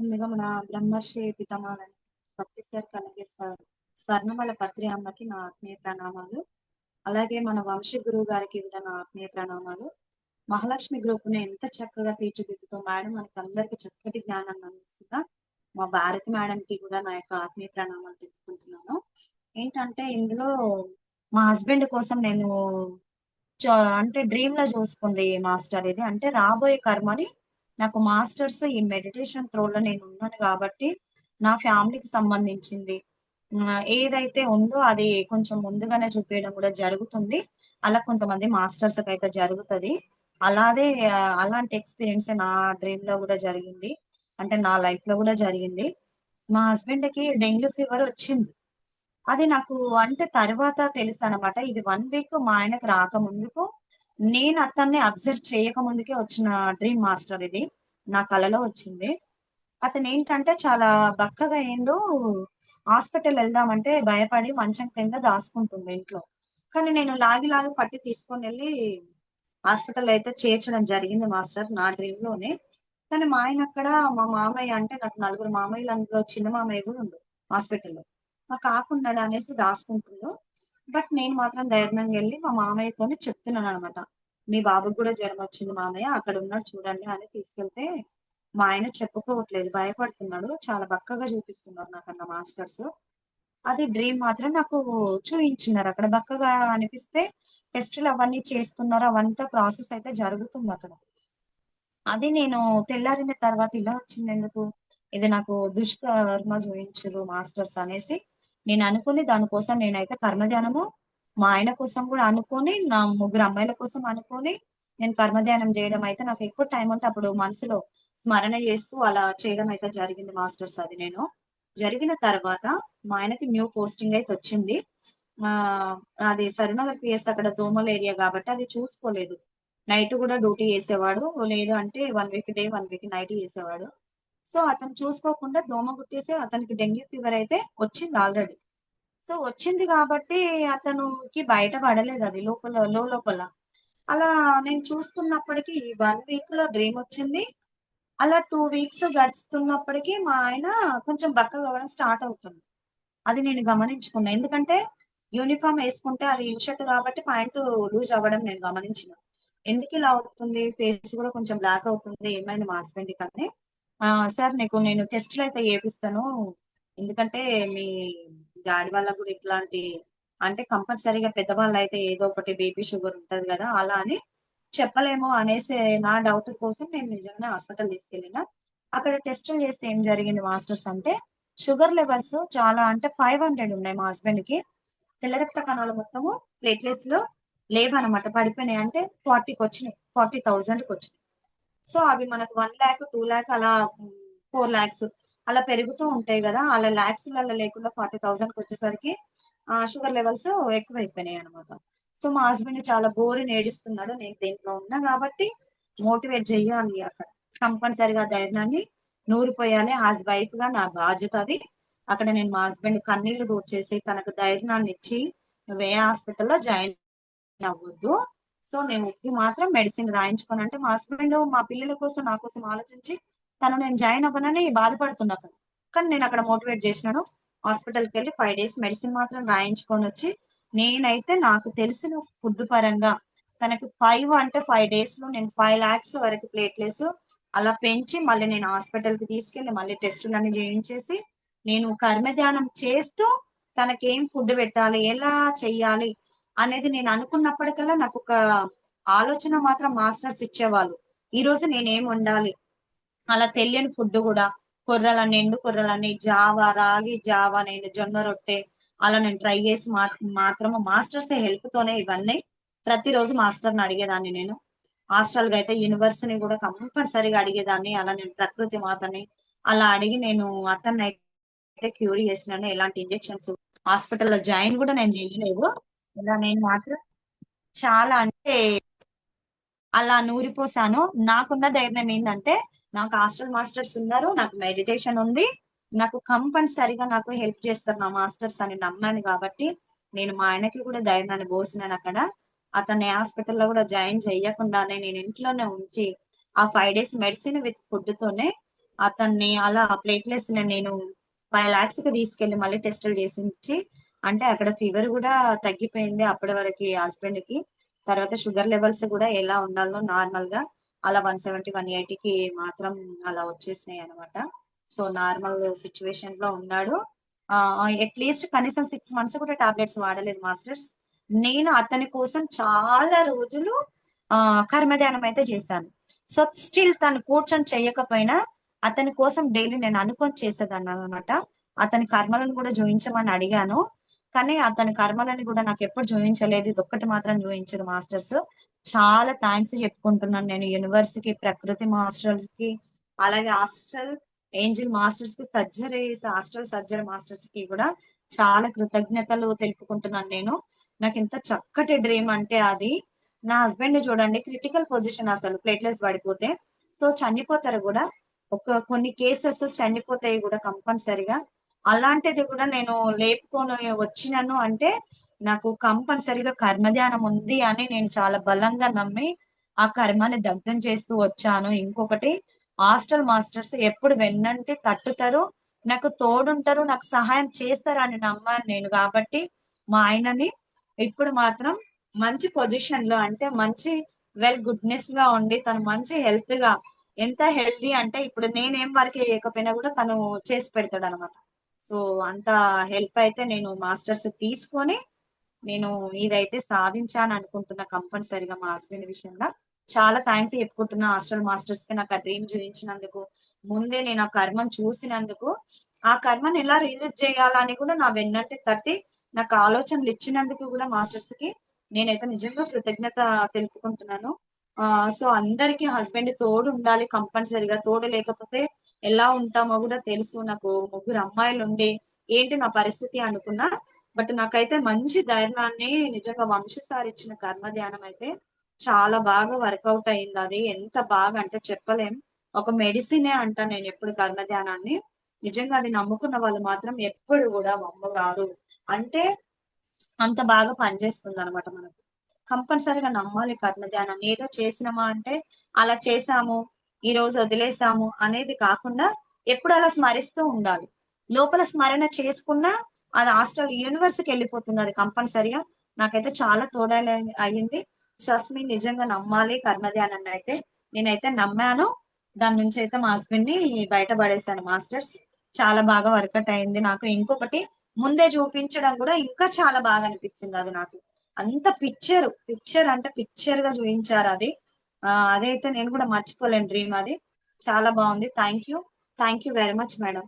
ముందుగా మన బ్రహ్మశ్రీ పితామహులని సార్ కలిగే స్వ- స్వర్ణమల పత్రి అమ్మకి నా ఆత్మీయ ప్రణామాలు. అలాగే మన వంశీ గురువు గారికి కూడా నా ఆత్మీయ ప్రణామాలు. మహాలక్ష్మి గ్రూప్ని ఎంత చక్కగా తీర్చిదిద్దుతో మేడం మనకి అందరికి చక్కటి జ్ఞానాన్ని అందిస్తుందా మా భారతి మేడం కి కూడా నా యొక్క ఆత్మీయ ప్రణామాలు తెలుపుకుంటున్నాను. ఏంటంటే ఇందులో మా హస్బెండ్ కోసం నేను అంటే డ్రీమ్లో చూసుకుంది మాస్టర్ ఇది. అంటే రాబోయే కర్మని నాకు మాస్టర్స్ ఈ మెడిటేషన్ త్రో లో నేను ఉన్నాను కాబట్టి నా ఫ్యామిలీకి సంబంధించింది. ఏదైతే ఉందో అది కొంచెం ముందుగానే చూపించడం కూడా జరుగుతుంది. అలా కొంతమంది మాస్టర్స్కి అయితే జరుగుతుంది అలాగే అలాంటి ఎక్స్పీరియన్స్ నా డ్రీమ్లో కూడా జరిగింది. అంటే నా లైఫ్లో కూడా జరిగింది. మా హస్బెండ్కి డెంగ్యూ ఫీవర్ వచ్చింది. అది నాకు అంటే తర్వాత తెలుసు అనమాట ఇది వన్ వీక్ మా ఆయనకు రాక ముందుకు నేను అతన్ని అబ్జర్వ్ చేయక ముందుకే వచ్చిన డ్రీమ్ మాస్టర్ ఇది. నా కలలో వచ్చింది. అతను ఏంటంటే చాలా బక్కగా ఏండు హాస్పిటల్ వెళ్దామంటే భయపడి మంచం కింద దాచుకుంటుంది ఇంట్లో. కానీ నేను లాగి లాగి పట్టి తీసుకొని వెళ్ళి హాస్పిటల్ అయితే చేర్చడం జరిగింది మాస్టర్ నా డ్రీమ్లోనే. కానీ మా ఆయన అక్కడ మా మామయ్య అంటే నాకు నలుగురు మామయ్యలు అందులో చిన్న మామయ్య కూడా ఉండు హాస్పిటల్లో మా కాకున్నాడు అనేసి దాచుకుంటుండు. బట్ నేను మాత్రం ధైర్యంగా వెళ్ళి మా మామయ్యతోనే చెప్తున్నాను అనమాట మీ బాబుకి కూడా జ్వరం వచ్చింది మామయ్య అక్కడ ఉన్నాడు చూడండి అని తీసుకెళ్తే మా ఆయన చెప్పుకోవట్లేదు భయపడుతున్నాడు చాలా బక్కగా చూపిస్తున్నారు నాకన్న మాస్టర్స్. అది డ్రీమ్ మాత్రం నాకు చూయించున్నారు అక్కడ బక్కగా అనిపిస్తే టెస్టులు అవన్నీ చేస్తున్నారు అవంతా ప్రాసెస్ అయితే జరుగుతుంది అక్కడ. అది నేను తెల్లారిన తర్వాత ఇలా వచ్చింది ఎందుకు? ఇది నాకు దుష్కర్మ చూయించరు మాస్టర్స్ అనేసి నేను అనుకుని దానికోసం నేనైతే కర్మధ్యానము మా ఆయన కోసం కూడా అనుకొని నా ముగ్గురు అమ్మాయిల కోసం అనుకొని నేను కర్మధ్యానం చేయడం అయితే నాకు ఎక్కువ టైం ఉంటే అప్పుడు మనసులో స్మరణ చేస్తూ అలా చేయడం అయితే జరిగింది మాస్టర్స్ అది నేను. జరిగిన తర్వాత మా ఆయనకి న్యూ పోస్టింగ్ అయితే వచ్చింది. ఆ అది సరునగర్ పిఎస్ అక్కడ దోమల ఏరియా కాబట్టి అది చూసుకోలేదు. నైట్ కూడా డ్యూటీ చేసేవాడు. లేదు అంటే one week day one week night చేసేవాడు. సో అతను చూసుకోకుండా దోమ కుట్టేసి అతనికి డెంగ్యూ ఫీవర్ అయితే వచ్చింది ఆల్రెడీ. సో వచ్చింది కాబట్టి అతనుకి బయట పడలేదు అది లోపల లో లోపల. అలా నేను చూస్తున్నప్పటికీ వన్ వీక్లో డ్రీమ్ వచ్చింది. అలా టూ వీక్స్ గడుస్తున్నప్పటికీ మా ఆయన కొంచెం బక్క అవ్వడం స్టార్ట్ అవుతుంది. అది నేను గమనించుకున్నా. ఎందుకంటే యూనిఫామ్ వేసుకుంటే అది ఇన్షర్ట్ కాబట్టి ప్యాంటు లూజ్ అవ్వడం నేను గమనించిన. ఎందుకు ఇలా అవుతుంది? ఫేస్ కూడా కొంచెం బ్లాక్ అవుతుంది. ఏమైంది మా హస్బెండ్ కానీ సార్ నీకు నేను టెస్ట్లు అయితే చేపిస్తాను ఎందుకంటే మీ డాడీ వాళ్ళకు కూడా ఇట్లాంటి అంటే కంపల్సరీగా పెద్దవాళ్ళు అయితే ఏదో ఒకటి బీపీ షుగర్ ఉంటది కదా అలా అని చెప్పలేము అనేసి నా డౌట్ కోసం నేను నిజంగానే హాస్పిటల్ తీసుకెళ్ళిన. అక్కడ టెస్టులు చేస్తే ఏం జరిగింది మాస్టర్స్ అంటే షుగర్ లెవెల్స్ చాలా అంటే ఫైవ్ హండ్రెడ్ ఉన్నాయి మా హస్బెండ్కి తెల్ల రక్త కణాలు మొత్తము ప్లేట్లెట్స్లో లేవన్నమాట పడిపోయినాయి అంటే ఫార్టీకి వచ్చినాయి ఫార్టీ థౌజండ్కి వచ్చినాయి. సో అవి మనకు వన్ ల్యాక్ టూ ల్యాక్ అలా ఫోర్ ల్యాక్స్ అలా పెరుగుతూ ఉంటాయి కదా. అలా ల్యాక్స్ అలా లేకుండా ఫార్టీ థౌసండ్కి వచ్చేసరికి ఆ షుగర్ లెవెల్స్ ఎక్కువైపోయినాయి అనమాట సో మా హస్బెండ్ చాలా బోరిని ఏడిస్తున్నాడు నేను దేంట్లో ఉన్నా కాబట్టి మోటివేట్ చెయ్యాలి అక్కడ. కంపల్సరిగా ధైర్యాన్ని నూరిపోయాలి. ఆ వైఫ్గా నా బాధ్యత అది. అక్కడ నేను మా హస్బెండ్ కన్నీళ్ళు దూర్చేసి తనకు ధైర్యాన్ని ఇచ్చి నువ్వే హాస్పిటల్లో జాయిన్ అవ్వద్దు. సో నేను ఉప్పి మాత్రం మెడిసిన్ రాయించుకోను. అంటే మా హస్బెండ్ మా పిల్లల కోసం నా కోసం ఆలోచించి తను నేను జాయిన్ అవ్వనని బాధపడుతున్నా అక్కడ కానీ నేను అక్కడ మోటివేట్ చేసినాను. హాస్పిటల్కి వెళ్ళి ఫైవ్ డేస్ మెడిసిన్ మాత్రం రాయించుకొని వచ్చి నేనైతే నాకు తెలిసిన ఫుడ్ పరంగా తనకి ఫైవ్ అంటే ఫైవ్ డేస్లో నేను ఫైవ్ లాక్స్ వరకు ప్లేట్లెస్ అలా పెంచి మళ్ళీ నేను హాస్పిటల్కి తీసుకెళ్ళి మళ్ళీ టెస్టులు అన్ని చేయించేసి నేను కర్మధ్యానం చేస్తూ తనకి ఏం ఫుడ్ పెట్టాలి ఎలా చెయ్యాలి అనేది నేను అనుకున్నప్పటికల్లా నాకు ఒక ఆలోచన మాత్రం మాస్టర్స్ ఇచ్చేవాళ్ళు. ఈ రోజు నేనేం వండాలి? అలా తెలియని ఫుడ్ కూడా కొర్రలన్నీ ఎండు కొర్రలన్నీ జావా రాగి జావా నేను జొన్న రొట్టె అలా నేను ట్రై చేసి మాత్రము మాస్టర్స్ హెల్ప్ తోనే ఇవన్నీ ప్రతిరోజు మాస్టర్ని అడిగేదాన్ని నేను. హాస్టల్గా అయితే యూనివర్సిటీని కూడా కంపల్సరీగా అడిగేదాన్ని. అలా నేను ప్రకృతి మాతని అలా అడిగి నేను అతన్ని అయితే క్యూర్ చేసినాను. ఎలాంటి ఇంజెక్షన్స్ హాస్పిటల్లో జాయిన్ కూడా నేను చేయలేవు ఇలా నేను మాత్రం చాలా అంటే అలా నూరిపోసాను. నాకున్న ధైర్యం ఏంటంటే నాకు హాస్టల్ మాస్టర్స్ ఉన్నారు నాకు మెడిటేషన్ ఉంది నాకు కంపల్సరిగా నాకు హెల్ప్ చేస్తారు నా మాస్టర్స్ అని నమ్మాను కాబట్టి నేను మా ఆయనకి కూడా ధైర్యాన్ని పోసినాను అక్కడ. అతన్ని హాస్పిటల్లో కూడా జాయిన్ చేయకుండానే నేను ఇంట్లోనే ఉంచి ఆ five days medicine with food తోనే అతన్ని అలా ప్లేట్లెస్ నేను ఫైవ్ లాక్స్కి తీసుకెళ్ళి మళ్ళీ టెస్టులు చేసించి అంటే అక్కడ ఫీవర్ కూడా తగ్గిపోయింది అప్పటి వరకు హస్బెండ్కి. తర్వాత షుగర్ లెవెల్స్ కూడా ఎలా ఉండాలో నార్మల్గా అలా వన్ సెవెంటీ వన్కి మాత్రం అలా వచ్చేసినాయి అనమాట సో నార్మల్ సిచ్యువేషన్లో ఉన్నాడు. అట్లీస్ట్ కనీసం సిక్స్ మంత్స్ కూడా టాబ్లెట్స్ వాడలేదు మాస్టర్స్. నేను అతని కోసం చాలా రోజులు ఆ కర్మధ్యానం అయితే చేశాను. సో స్టిల్ తను కూర్చొని చేయకపోయినా అతని కోసం డైలీ నేను అనుకొని చేసేదాన్ని అనమాట అతని కర్మలను కూడా జోయించమని అడిగాను. కానీ అతని కర్మలని కూడా నాకు ఎప్పుడు చూపించలేదు ఇది ఒక్కటి మాత్రం జోయించదు మాస్టర్స్. చాలా థ్యాంక్స్ చెప్పుకుంటున్నాను నేను యూనివర్స్కి ప్రకృతి మాస్టర్స్కి అలాగే హాస్టల్ ఏంజిల్ మాస్టర్స్కి సర్జరీ హాస్టల్ సర్జరీ మాస్టర్స్కి కూడా చాలా కృతజ్ఞతలు తెలుపుకుంటున్నాను నేను. నాకు ఎంత చక్కటి డ్రీమ్ అంటే అది. నా హస్బెండ్ చూడండి క్రిటికల్ పొజిషన్ అసలు ప్లేట్లెట్స్ పడిపోతే. సో చనిపోతారు కూడా. ఒక కొన్ని కేసెస్ చనిపోతాయి కూడా కంపల్సరిగా. అలాంటిది కూడా నేను లేపుకొని వచ్చినాను అంటే నాకు కంపల్సరిగా కర్మధ్యానం ఉంది అని నేను చాలా బలంగా నమ్మి ఆ కర్మాన్ని దగ్ధం చేస్తూ వచ్చాను. ఇంకొకటి హాస్టల్ మాస్టర్స్ ఎప్పుడు వెన్నంటే తట్టుతారు నాకు తోడుంటారు నాకు సహాయం చేస్తారు అని నమ్మాను నేను కాబట్టి మా ఆయనని ఇప్పుడు మాత్రం మంచి పొజిషన్లో అంటే మంచి వెల్ గుడ్నెస్గా ఉండి తను మంచి హెల్త్గా ఎంత హెల్దీ అంటే ఇప్పుడు నేనేం వరకు చేయకపోయినా కూడా తను చేసి పెడతాడు అనమాట సో అంత హెల్ప్ అయితే నేను మాస్టర్స్ తీసుకొని నేను ఇదైతే సాధించాను అనుకుంటున్నా కంపల్సరిగా మా హస్బెండ్ విషయంలో. చాలా థ్యాంక్స్ చెప్పుకుంటున్నా హాస్టల్ మాస్టర్స్కి నాకు ఆ డ్రీమ్ చూపించినందుకు. ముందే నేను ఆ కర్మను చూసినందుకు. ఆ కర్మను ఎలా రిలీజ్ చేయాలని కూడా నా వెన్నంటి తట్టి నాకు ఆలోచనలు ఇచ్చినందుకు కూడా మాస్టర్స్కి నేనైతే నిజంగా కృతజ్ఞత తెలుపుకుంటున్నాను. ఆ సో అందరికి హస్బెండ్ తోడు ఉండాలి కంపల్సరిగా. తోడు లేకపోతే ఎలా ఉంటామో కూడా తెలుసు. నాకు ముగ్గురు అమ్మాయిలు ఉండి ఏంటి నా పరిస్థితి అనుకున్నా. బట్ నాకైతే మంచి ధైర్యాన్ని నిజంగా వంశసారి ఇచ్చిన కర్మ ధ్యానం అయితే చాలా బాగా వర్కౌట్ అయింది. అది ఎంత బాగా అంటే చెప్పలేం. ఒక మెడిసినే అంట నేను ఎప్పుడు కర్మ ధ్యానాన్ని. నిజంగా అది నమ్ముకున్న వాళ్ళు మాత్రం ఎప్పుడు కూడా అమ్మగారు అంటే అంత బాగా పనిచేస్తుంది అనమాట మనకు. కంపల్సరిగా నమ్మాలి కర్మ ధ్యానాన్ని ఏదో చేసినామా అంటే అలా చేసాము. ఈ రోజు వదిలేసాము అనేది కాకుండా ఎప్పుడు అలా స్మరిస్తూ ఉండాలి. లోపల స్మరణ చేసుకున్నా అది హాస్టల్ యూనివర్స్కి వెళ్ళిపోతుంది. అది కంపల్సరిగా. నాకైతే చాలా తోడాలి అయ్యింది. సస్మి నిజంగా నమ్మాలి. కర్మధ్యానం అయితే నేనైతే నమ్మాను. దాని నుంచి అయితే మా హస్బెండ్ని బయటపడేసాను మాస్టర్స్. చాలా బాగా వర్కౌట్ అయింది నాకు. ఇంకొకటి ముందే చూపించడం కూడా ఇంకా చాలా బాగా అనిపించింది అది నాకు. అంత పిక్చర్ పిక్చర్ అంటే పిక్చర్గా చూపించారు అది. అదైతే నేను కూడా మర్చిపోలేను డ్రీమ్ అది. చాలా బాగుంది. Thank you thank you very much madam